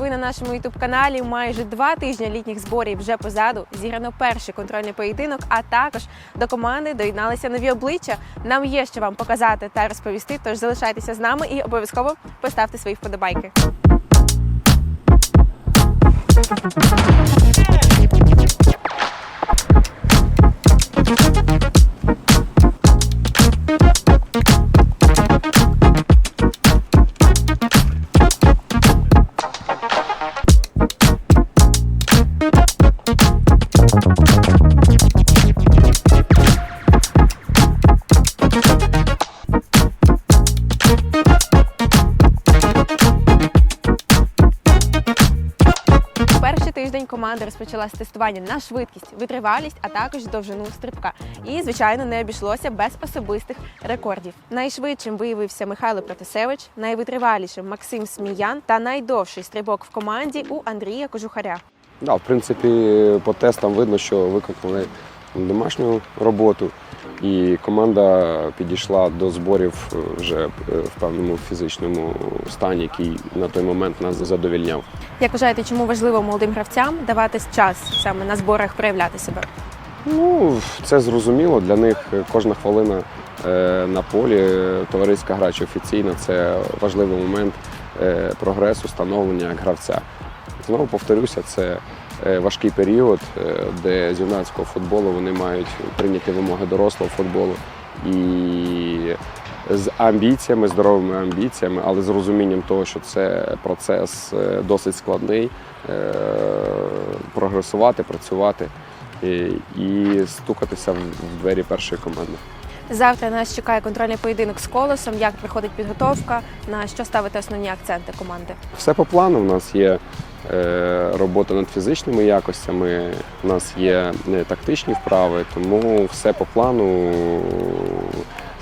ви на нашому ютуб каналі. Майже два тижні літніх зборів вже позаду. Зіграно перший контрольний поєдинок, а також до команди доєдналися нові обличчя. Нам є що вам показати та розповісти. Тож залишайтеся з нами і обов'язково поставте свої вподобайки. Тиждень команда розпочала тестування на швидкість, витривалість, а також довжину стрибка. І, звичайно, не обійшлося без особистих рекордів. Найшвидшим виявився Михайло Протасевич, найвитривалішим Максим Сміян та найдовший стрибок в команді у Андрія Кожухаря. Да, в принципі, по тестам видно, що виконали домашню роботу, і команда підійшла до зборів е, вже е, в певному фізичному стані, який на той момент нас задовільняв. Як вважаєте, чому важливо молодим гравцям давати час саме на зборах проявляти себе? Ну, це зрозуміло. Для них кожна хвилина е, на полі, товариська гра чи офіційна це важливий момент прогресу, становлення як гравця. Знову повторюся, це важкий період, е, де з юнацького футболу вони мають прийняти вимоги дорослого футболу і з амбіціями, здоровими амбіціями, але з розумінням того, що це процес е, досить складний, е, прогресувати, працювати і, стукатися в двері першої команди. Завтра нас чекає контрольний поєдинок з колосом. Як проходить підготовка? На що ставити основні акценти команди? Все по плану. У нас є е, робота над фізичними якостями, у нас є е, тактичні вправи, тому все по плану,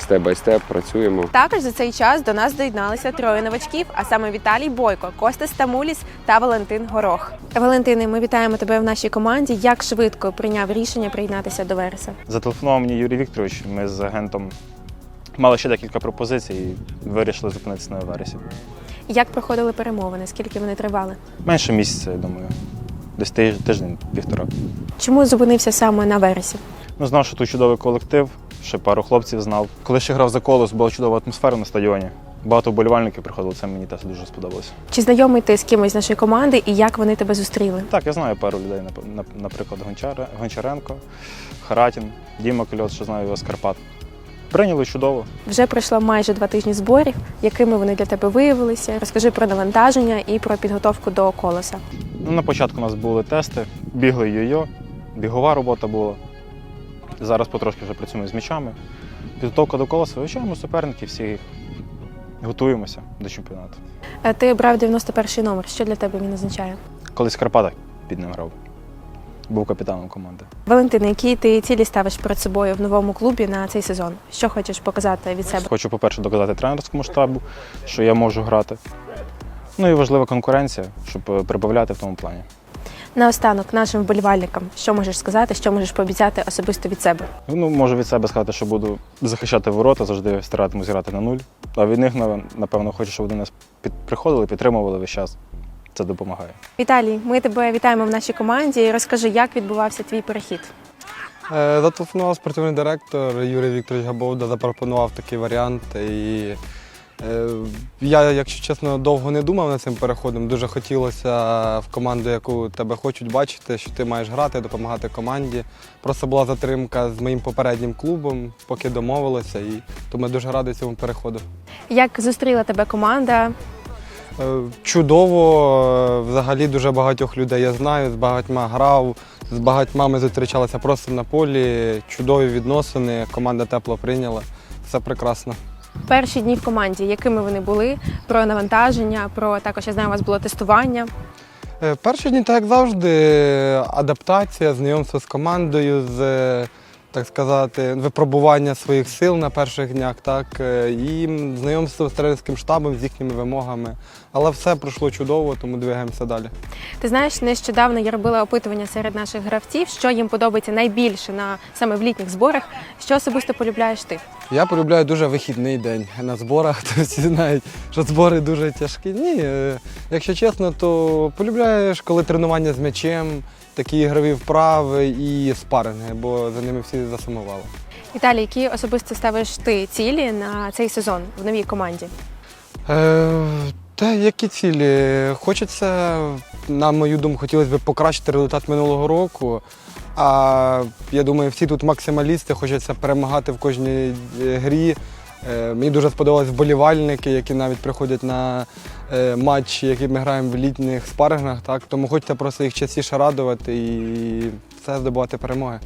степ бай степ працюємо. Також за цей час до нас доєдналися троє новачків, а саме Віталій Бойко, Костас Тамуліс та Валентин Горох. Валентине, ми вітаємо тебе в нашій команді. Як швидко прийняв рішення приєднатися до Вереса? Зателефонував мені Юрій Вікторович. Ми з агентом мали ще декілька пропозицій і вирішили зупинитися на вересі. Як проходили перемовини? Скільки вони тривали? Менше місяця, я думаю. Десь тиждень, півтора. Чому зупинився саме на Вересі? Ну, знав, що тут чудовий колектив, ще пару хлопців знав. Коли ще грав за колос, була чудова атмосфера на стадіоні. Багато вболівальників приходило, це мені теж дуже сподобалося. Чи знайомий ти з кимось з нашої команди і як вони тебе зустріли? Так, я знаю пару людей, нап- нап- наприклад, Гончаренко, Харатін, Діма Кольот, що знаю його з Карпат. Прийняли чудово. Вже пройшло майже два тижні зборів. Якими вони для тебе виявилися? Розкажи про навантаження і про підготовку до колоса. Ну, на початку у нас були тести, бігли йо-йо, бігова робота була. Зараз потрошки вже працюємо з м'ячами. Підготовка до колеса, вивчаємо суперників, всі готуємося до чемпіонату. Е, Ти обрав 91-й номер. Що для тебе він означає? Колись в Карпатах під ним грав. Був капітаном команди. Валентина, які ти цілі ставиш перед собою в новому клубі на цей сезон? Що хочеш показати від себе? Хочу, по-перше, доказати тренерському штабу, що я можу грати. Ну і важлива конкуренція, щоб е, прибавляти в тому плані. Наостанок нашим вболівальникам, що можеш сказати, що можеш пообіцяти особисто від себе? Ну, можу від себе сказати, що буду захищати ворота, завжди старатимусь грати на нуль. А від них, напевно, хочу, щоб вони нас під... приходили, підтримували весь час. Це допомагає. Віталій, ми тебе вітаємо в нашій команді. Розкажи, як відбувався твій перехід. Е, Зателефонував спортивний директор Юрій Вікторович Габовда, запропонував такий варіант. І я, якщо чесно, довго не думав над цим переходом. Дуже хотілося в команду, яку тебе хочуть бачити, що ти маєш грати, допомагати команді. Просто була затримка з моїм попереднім клубом, поки домовилися, і тому я дуже радий цьому переходу. Як зустріла тебе команда? Е, Чудово, е, взагалі дуже багатьох людей я знаю, з багатьма грав, з багатьма ми зустрічалися просто на полі. Чудові відносини, команда тепло прийняла. Все прекрасно. Перші дні в команді, якими вони були? Про навантаження, про також я знаю, у вас було тестування. Е, Перші дні, так як завжди, адаптація, знайомство з командою, з е, так сказати, випробування своїх сил на перших днях, так, е, і знайомство з тренерським штабом, з їхніми вимогами. Але все пройшло чудово, тому двигаємося далі. Ти знаєш, нещодавно я робила опитування серед наших гравців, що їм подобається найбільше на саме в літніх зборах. Що особисто полюбляєш ти? Я полюбляю дуже вихідний день на зборах. То всі знають, що збори дуже тяжкі. Ні, е, якщо чесно, то полюбляєш, коли тренування з м'ячем, такі ігрові вправи і спаринги, бо за ними всі засумували. Віталій, які особисто ставиш ти цілі на цей сезон в новій команді? Е, та які цілі? Хочеться, на мою думку, хотілося б покращити результат минулого року. А я думаю, всі тут максималісти, хочеться перемагати в кожній е, грі. Е, Мені дуже сподобались вболівальники, які навіть приходять на е, матчі, які ми граємо в літніх спарингах. Так? Тому хочеться просто їх частіше радувати і все здобувати перемоги.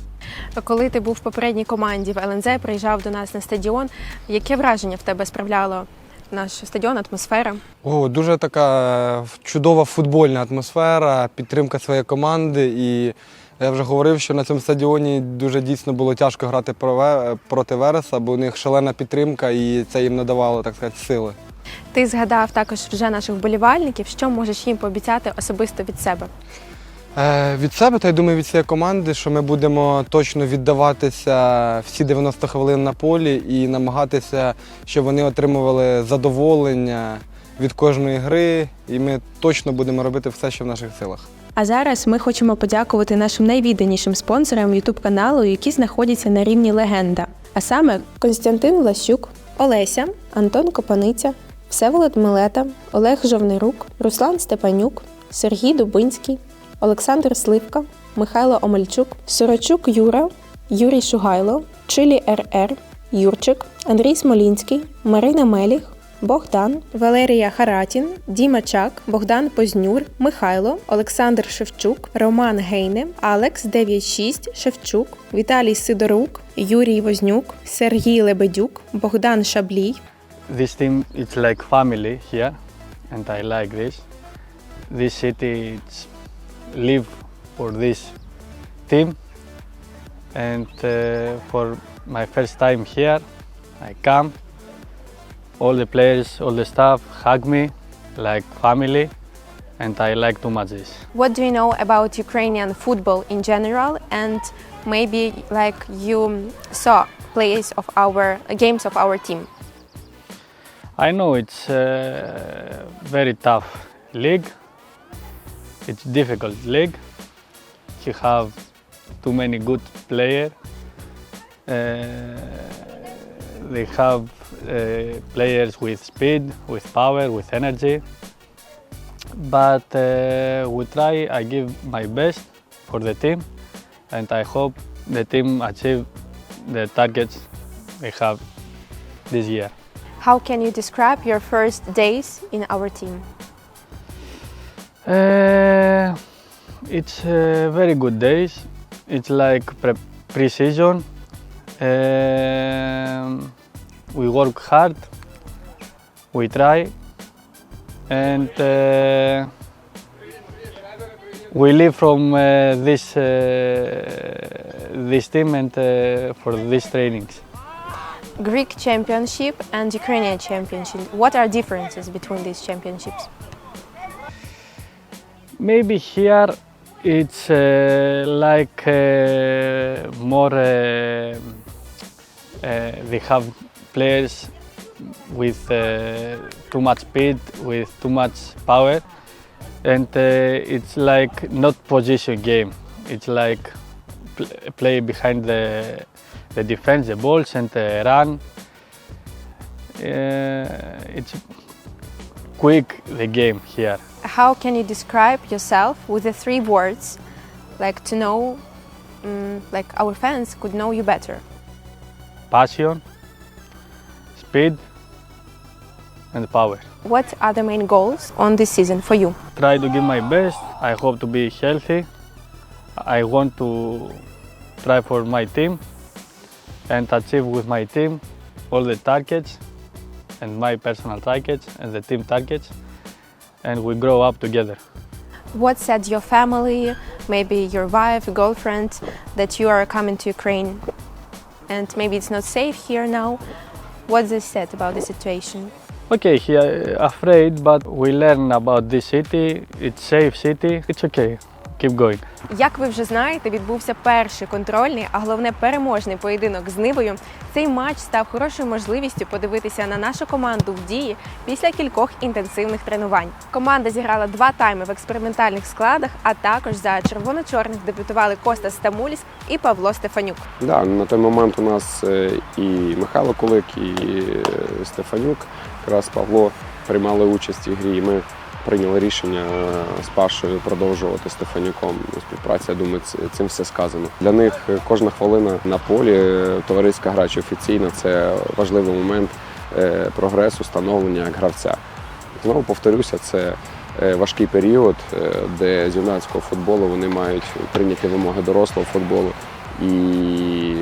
Коли ти був в попередній команді в ЛНЗ, приїжджав до нас на стадіон. Яке враження в тебе справляло наш стадіон, атмосфера? О, дуже така чудова футбольна атмосфера, підтримка своєї команди. І я вже говорив, що на цьому стадіоні дуже дійсно було тяжко грати проти Вереса, бо у них шалена підтримка і це їм надавало, так сказати, сили. Ти згадав також вже наших вболівальників. Що можеш їм пообіцяти особисто від себе? Е, від себе, та я думаю, від цієї команди, що ми будемо точно віддаватися всі 90 хвилин на полі і намагатися, щоб вони отримували задоволення від кожної гри, і ми точно будемо робити все, що в наших силах. А зараз ми хочемо подякувати нашим найвідданішим спонсорам youtube каналу, які знаходяться на рівні легенда. А саме Константин Влащук, Олеся, Антон Копаниця, Всеволод Милета, Олег Жовнирук, Руслан Степанюк, Сергій Дубинський, Олександр Сливка, Михайло Омельчук, Сорочук Юра, Юрій Шугайло, Чилі РР, Юрчик, Андрій Смолінський, Марина Меліх, Богдан, Валерія Харатін, Діма Чак, Богдан Познюр, Михайло, Олександр Шевчук, Роман Гейне, Алекс 96, Шевчук, Віталій Сидорук, Юрій Вознюк, Сергій Лебедюк, Богдан Шаблій, this team it's like family here and I like this. This city it's live for this team. And uh, for my first time here I come all the players all the staff hug me like family and I like too much this. What do you know about Ukrainian football in general and maybe like you saw plays of our games of our team? I know it's a very tough league. It's difficult league. You have too many good players. Uh, they have uh, players with speed, with power, with energy. But uh, we try. I give my best for the team, and I hope the team achieve the targets they have this year. How can you describe your first days in our team? Uh, it's uh, very good days. It's like pre- pre-season. Um, we work hard. We try, and uh, we live from uh, this uh, this team and uh, for these trainings. Greek championship and Ukrainian championship. What are differences between these championships? Maybe here it's uh, like uh, more. Uh, uh, they have players with uh, too much speed, with too much power, and uh, it's like not position game. It's like pl- play behind the the defense, the balls, and uh, run. It's quick the game here. How can you describe yourself with the three words, like to know, mm, like our fans could know you better? passion, speed, and power. What are the main goals on this season for you? Try to give my best. I hope to be healthy. I want to try for my team and achieve with my team all the targets and my personal targets and the team targets and we grow up together. What said your family, maybe your wife, girlfriend, that you are coming to Ukraine and maybe it's not safe here now. What they said about the situation? Okay, he uh, afraid, but we learn about this city. It's safe city. It's okay. Keep going. Як ви вже знаєте, відбувся перший контрольний, а головне переможний поєдинок з Нивою. Цей матч став хорошою можливістю подивитися на нашу команду в дії після кількох інтенсивних тренувань. Команда зіграла два тайми в експериментальних складах, а також за червоно-чорних дебютували Коста Стамуліс і Павло Стефанюк. Да, на той момент у нас е, і Михайло Кулик, і е, Стефанюк, якраз Павло приймали участь у грі. І ми прийняли рішення е, з Пашою продовжувати Стефанюком співпрацю. Я думаю, цим все сказано. Для них е, кожна хвилина на полі, е, товариська гра чи офіційна це важливий момент прогресу, становлення як гравця. Знову повторюся, це важкий період, де з юнацького футболу вони мають прийняти вимоги дорослого футболу і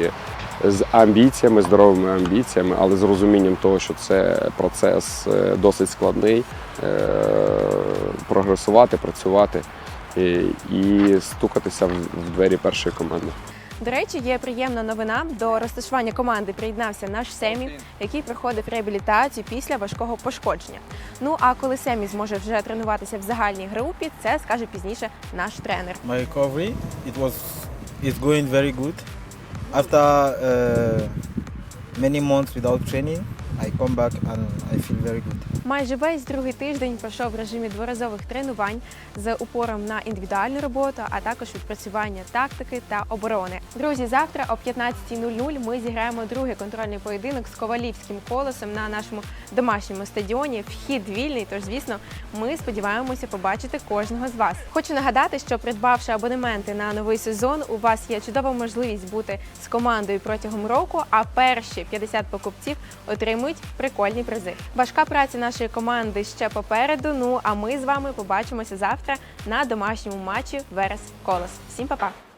з амбіціями, здоровими амбіціями, але з розумінням того, що це процес е, досить складний, е, прогресувати, працювати і, і стукатися в в двері першої команди. До речі, є приємна новина. До розташування команди приєднався наш Семі, який проходив реабілітацію після важкого пошкодження. Ну а коли Семі зможе вже тренуватися в загальній групі, це скаже пізніше наш тренер. My recovery, it was, it's going very good. After uh, many months without training, I come back and I feel very good. Майже весь другий тиждень пройшов в режимі дворазових тренувань з упором на індивідуальну роботу, а також відпрацювання тактики та оборони. Друзі, завтра о 15.00 ми зіграємо другий контрольний поєдинок з ковалівським колесом на нашому домашньому стадіоні. Вхід вільний. Тож, звісно, ми сподіваємося побачити кожного з вас. Хочу нагадати, що придбавши абонементи на новий сезон, у вас є чудова можливість бути з командою протягом року. А перші 50 покупців отримують прикольні призи. Важка праця нашої команди ще попереду. Ну а ми з вами побачимося завтра на домашньому матчі Верес Колос. Всім па-па!